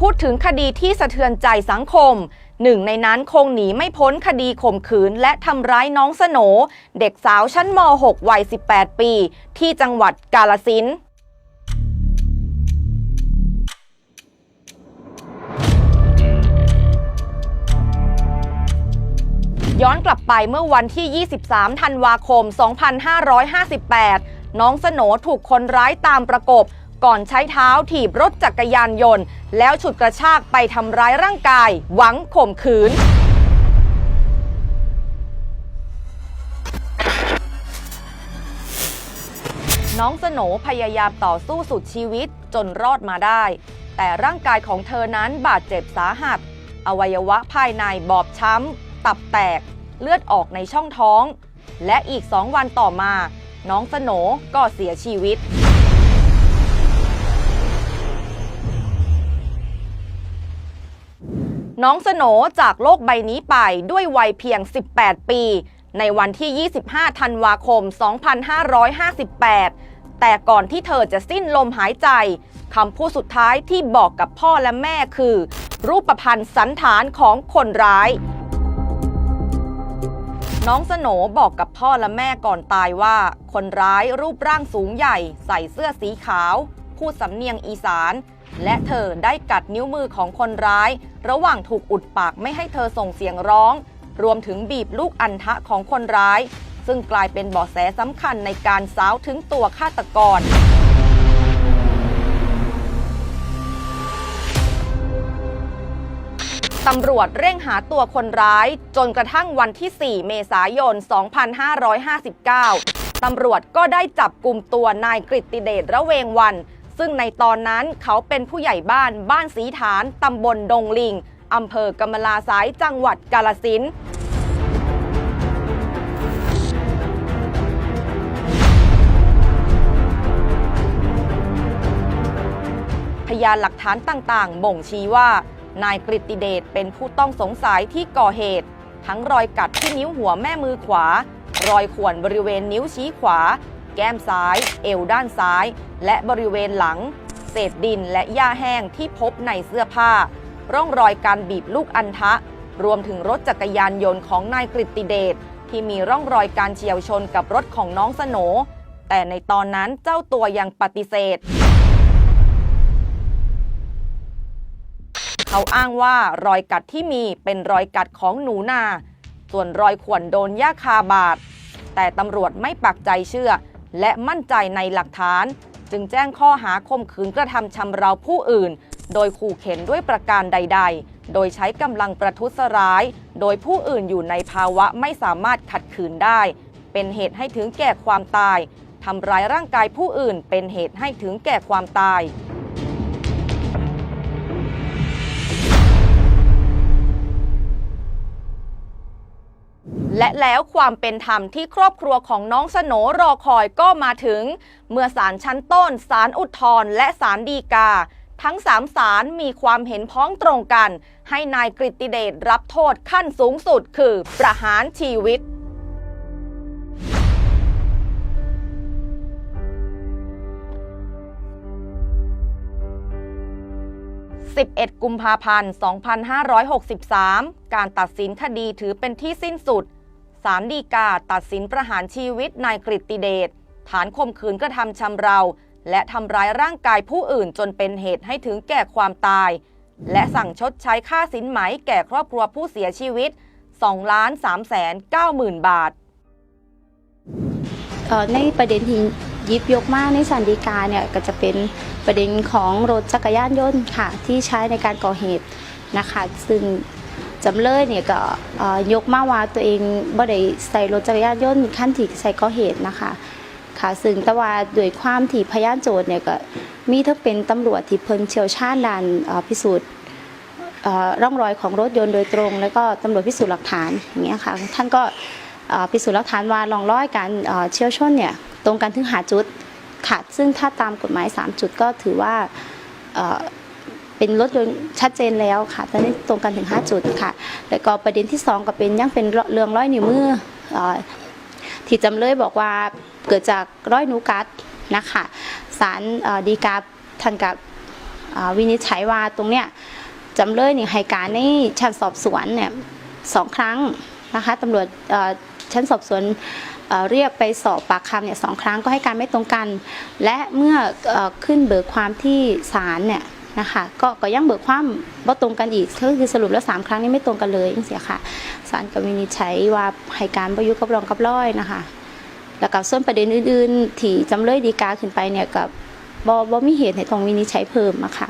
พูดถึงคดีที่สะเทือนใจสังคม หนึ่งในนั้นคงหนีไม่พ้นคดีข่มขืนและทำร้ายน้องสโหนเด็กสาวชั้นม .6 วัย 18 ปี ที่จังหวัดกาลสินย้อนกลับไปเมื่อวันที่ 23 ธันวาคม 2558 น้องสโหนถูกคนร้ายตามประกบ ก่อนใช้เท้าถีบรถจักรยานยนต์ แล้วฉุดกระชากไปทำร้ายร่างกาย หวังข่มขืน น้องสโหนพยายามต่อสู้สุดชีวิตจนรอดมาได้ แต่ร่างกายของเธอนั้นบาดเจ็บสาหัส อวัยวะภายในบอบช้ำ ตับแตก เลือดออกในช่องท้อง และอีกสองวันต่อมา น้องสโหนก็เสียชีวิต น้องสโหนจากโลกใบนี้ไปด้วยวัยเพียง 18 ปี ในวันที่ 25 ธันวาคม 2558 แต่ก่อนที่เธอจะสิ้นลมหายใจคำพูดสุดท้ายที่บอกกับพ่อและแม่คือ รูปพันธ์สันฐานของคนร้าย น้องสโหนบอกกับพ่อและแม่ก่อนตายว่า คนร้ายรูปร่างสูงใหญ่ ใส่เสื้อสีขาว พูดสำเนียงอีสาน และเธอได้กัดนิ้วมือของคนร้าย ระหว่างถูกอุดปากไม่ให้เธอส่งเสียงร้อง รวมถึงบีบลูกอัณฑะของคนร้าย ซึ่งกลายเป็นเบาะแสสำคัญในการสาวถึงตัวฆาตกรตำรวจเร่งหาตัวคนร้าย จนกระทั่งวันที่ 4 เมษายน 2559 ตำรวจก็ได้จับกลุ่มตัวนายกฤติเดชระเวงวัน ซึ่งในตอนนั้นเขาเป็นผู้ใหญ่บ้านบ้านสีฐานตำบลดงลิงอำเภอกำมะลาสายจังหวัดกาลสินพยานหลักฐานต่างๆ บ่งชี้ว่า นายกฤติเดชเป็นผู้ต้องสงสัยที่ก่อเหตุ ทั้งรอยกัดที่นิ้วหัวแม่มือขวา รอยข่วนบริเวณนิ้วชี้ขวา แก้มซ้าย เอวด้านซ้าย และบริเวณหลัง เศษดินและหญ้าแห้งที่พบในเสื้อผ้า ร่องรอยการบีบลูกอัณฑะรวมถึงรถจักรยานยนต์ของนายกฤติเดชที่มีร่องรอยการเฉียวชนกับรถของน้องสโหนแต่ในตอนนั้นเจ้าตัวยังปฏิเสธ เขาอ้างว่ารอยกัดที่มีเป็นรอยกัดของหนูนา ส่วนรอยข่วนโดนหญ้าคาบาด แต่ตำรวจไม่ปักใจเชื่อ และมั่นใจในหลักฐาน จึงแจ้งข้อหาข่มขืนกระทำชำเราผู้อื่น โดยขู่เข็นด้วยประการใด ๆ โดยใช้กำลังประทุษร้าย โดยผู้อื่นอยู่ในภาวะไม่สามารถขัดขืนได้ เป็นเหตุให้ถึงแก่ความตายทำร้ายร่างกายผู้อื่นเป็นเหตุให้ถึงแก่ความตาย และแล้วความเป็นธรรมที่ครอบครัวของน้องสโหนรอคอยก็มาถึง เมื่อศาลชั้นต้นศาลอุทธรณ์และศาลฎีกา ทั้งสามศาลมีความเห็นพ้องตรงกัน ให้นายกฤติเดชรับโทษขั้นสูงสุดคือประหารชีวิต11 กุมภาพันธ์ 2563 การตัดสินคดีถือเป็นที่สิ้นสุด ศาลฎีกาตัดสินประหารชีวิตนายกฤติเดชฐานข่มขืนกระทำชำเรา และทำร้ายร่างกายผู้อื่นจนเป็นเหตุให้ถึงแก่ความตาย และสั่งชดใช้ค่าสินไหมแก่ครอบครัวผู้เสียชีวิต2ล้าน3แสน9หมื่นบาท ในประเด็นที่ยิบยกมากในสันติกาเนี่ยก็จะเป็นประเด็นของรถจักรยานยนต์ค่ะที่ใช้ในการก่อเหตุนะคะ ซึ่ง จำเลยเนี่ยก็ยกมาว่าตัวเองบ่ได้ใส่รถจักรยานยนต์ขั้นที่ใส่ก่อเหตุนะคะ ค่ะซึ่งแต่ว่าด้วยความที่พยานโจทย์เนี่ยก็มีทั้งเป็นตำรวจที่เพิ่นเชี่ยวชาญด้านพิสูจน์ร่องรอยของรถยนต์โดยตรง แล้วก็ตำรวจพิสูจน์หลักฐานอย่างเงี้ยค่ะท่านก็พิสูจน์หลักฐานว่าร่องรอยการเอ่อเชี่ยวชนเนี่ยตรงกันถึงหาจุดค่ะซึ่งถ้าตามกฎหมาย 3 จุดก็ถือว่า เป็นรถยนต์ชัดเจนแล้วค่ะตอนนี้ตรงกันถึง 5 จุดค่ะ แล้วก็ประเด็นที่ 2 ก็เป็นยังเป็นเรื่องร้อยนิ้วมืออที่จำเลยบอกว่าเกิดจากร้อยนิ้วกัดนะคะศาลเอ่อฎีกาท่านกับวินิจฉัยว่าตรงเนี้ยจำเลยเนี่ยให้การในชั้นสอบสวนเนี่ยสองครั้งนะคะตำรวจชั้นสอบสวนเรียกไปสอบปากคำเนี่ยสองครั้งก็ให้การไม่ตรงกัน และเมื่ออขึ้นเบิกความที่ศาลเนี่ย นะคะก็ก็ยังเบิกความว่าตรงกันอีกก็คือสรุปแล้วสามครั้งนี้ไม่ตรงกันเลยเสียค่ะศาลก็วินิจฉัยว่าให้การประยุกต์กับรองกับร้อยนะคะแล้วกับส่วนประเด็นอื่นๆ ที่จำเลยดีกาขึ้นไปเนี่ยกับบอบมีเหตุให้ต้องวินิจฉัยเพิ่มอะค่ะ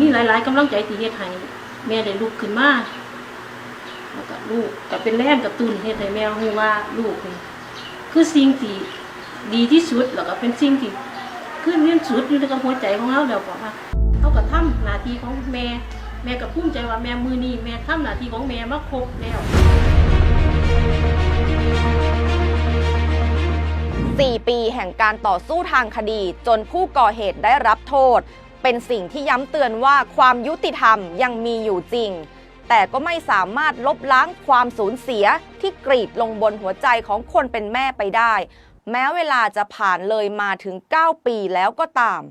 มีหลายๆกำลังใจที่เฮ็ดให้ แม่ได้ลุกขึ้นมาแล้วก็ลูกก็เป็นแรงกระตุ้นเฮ็ดให้แม่รู้ว่าลูกนี่คือสิ่งที่ดีที่สุดแล้วก็เป็นสิ่งที่คือเรียนสุดอยู่ในกับหัวใจของเราแล้วบอกว่าเขาก็ทำหน้าที่ของแม่ แม่ก็ภูมิใจว่าแม่มือนี้แม่ทำหน้าที่ของแม่มาครบแล้ว4 ปีแห่งการต่อสู้ทางคดีจนผู้ก่อเหตุได้รับโทษ เป็นสิ่งที่ย้ำเตือนว่าความยุติธรรมยังมีอยู่จริง แต่ก็ไม่สามารถลบล้างความสูญเสียที่กรีดลงบนหัวใจของคนเป็นแม่ไปได้ แม้เวลาจะผ่านเลยมาถึง 9 ปีแล้วก็ตาม